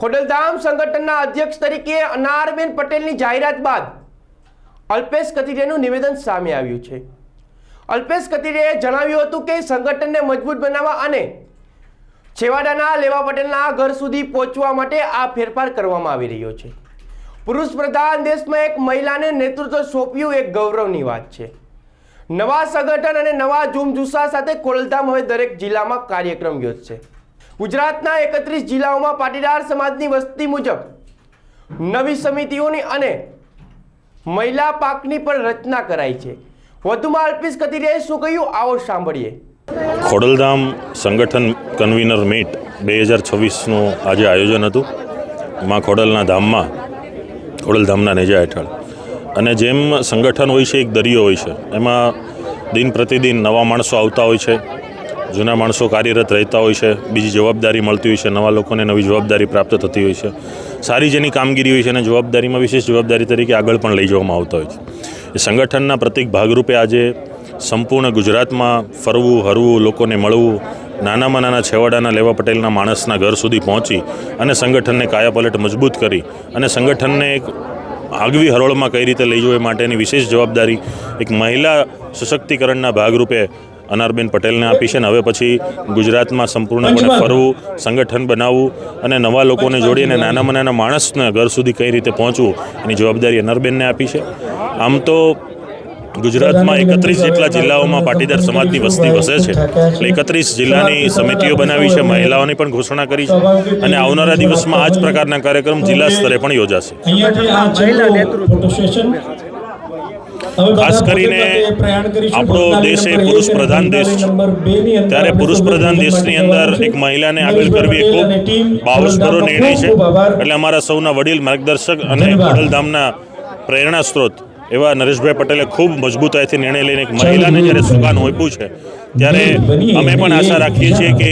ખોડલધામ સંગઠનના અધ્યક્ષ તરીકે અનારબેન પટેલની જાહેરાત બાદ અલ્પેશ કથિરિયાનું નિવેદન સામે આવ્યું છે. અલ્પેશ કથિરિયાએ જણાવ્યું હતું કે સંગઠનને મજબૂત બનાવવા અને છેવાડાના લેવા પટેલના ઘર સુધી પહોંચવા માટે આ ફેરફાર કરવામાં આવી રહ્યો છે. પુરુષ પ્રધાન દેશમાં એક મહિલાને નેતૃત્વ સોંપ્યું એક ગૌરવની વાત છે. નવા સંગઠન અને નવા જુમજુસા સાથે ખોડલધામ હવે દરેક જિલ્લામાં કાર્યક્રમ યોજશે. ગુજરાતના એકત્રીસ જિલ્લાઓમાં પાટીદાર સમાજની વસ્તી મુજબ નવી સમિતિઓની અને મહિલા પાકની પણ રચના કરાઈ છે. વધુમાં અલ્પેશ કતિરિયાએ શું કહ્યું? આવો સાંભળીએ. ખોડલધામ સંગઠન કન્વીનર મીટ બે હજાર છવ્વીસનું આજે આયોજન હતું. માં ખોડલના ધામમાં, ખોડલધામના નેજા હેઠળ. અને જેમ સંગઠન હોય છે, એક દરિયો હોય છે. એમાં દિન પ્રતિદિન નવા માણસો આવતા હોય છે. જૂના માણસો કાર્યરત રહેતા હોય છે, બીજી જવાબદારી મળતી હોય છે, નવા લોકોને નવી જવાબદારી પ્રાપ્ત થતી હોય છે. સારી જેની કામગીરી હોય છે અને જવાબદારીમાં વિશેષ જવાબદારી તરીકે આગળ પણ લઈ જવામાં આવતા હોય છે. એ સંગઠનના પ્રતિક ભાગરૂપે આજે સંપૂર્ણ ગુજરાતમાં ફરવું, હરવું, લોકોને મળવું, નાનામાં નાના છેવાડાના લેવા પટેલના માણસના ઘર સુધી પહોંચી અને સંગઠનને કાયાપલટ મજબૂત કરી અને સંગઠનને એક આગવી હરોળમાં કઈ રીતે લઈ જવું એ માટેની વિશેષ જવાબદારી એક મહિલા સશક્તિકરણના ભાગરૂપે અનારબેન પટેલને આપી છે અને હવે પછી ગુજરાતમાં સંપૂર્ણપણે ફરવું સંગઠન બનાવવું અને નવા લોકોને જોડીને નાનામાં નાના માણસને ઘર સુધી કઈ રીતે પહોંચવું એની જવાબદારી અનારબેનને આપી છે. આમ તો ગુજરાતમાં એકત્રીસ જેટલા જિલ્લાઓમાં પાટીદાર સમાજની વસ્તી વસે છે. એટલે એકત્રીસ જિલ્લાની સમિતિઓ બનાવી છે મહિલાઓની પણ ઘોષણા કરી છે અને આવનારા દિવસમાં આ જ પ્રકારના કાર્યક્રમ જિલ્લા સ્તરે પણ યોજાશે. ખાસ કરીને આપણો દેશ એ પુરુષ પ્રધાન દેશ. છે ત્યારે પુરુષ પ્રધાન દેશની અંદર એક મહિલાને આગળ કરવી એ ખૂબ બાવસભરો નિર્ણય છે. એટલે અમારા સૌના વડીલ માર્ગદર્શક અને ખોડલધામના પ્રેરણા સ્ત્રોત એવા નરેશભાઈ પટેલે ખૂબ મજબૂતાઈથી નિર્ણય લઈને એક મહિલાને જ્યારે સુકાન હોપ્યું છે ત્યારે અમે પણ આશા રાખીએ છીએ કે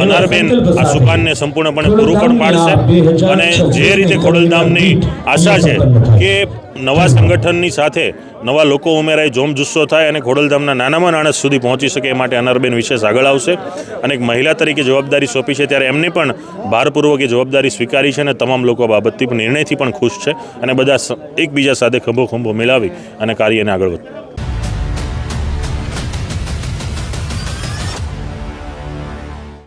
અનારબેન આ સુકાનને સંપૂર્ણપણે પૂરું પણ પાડશે અને જે રીતે ખોડલધામની આશા છે કે નવા સંગઠનની સાથે નવા લોકો ઉમેરાય જોમ જુસ્સો થાય અને ખોડલધામના નાનામાં નાણસ સુધી પહોંચી શકે એ માટે અનારબેન વિશેષ આગળ આવશે. અને એક મહિલા તરીકે જવાબદારી સોંપી છે ત્યારે એમને પણ ભારપૂર્વક એ જવાબદારી સ્વીકારી છે અને તમામ લોકો બાબતથી નિર્ણયથી પણ ખુશ છે અને બધા એકબીજા સાથે ખંભો ખંભો મિલાવી અને કાર્યને આગળ વધ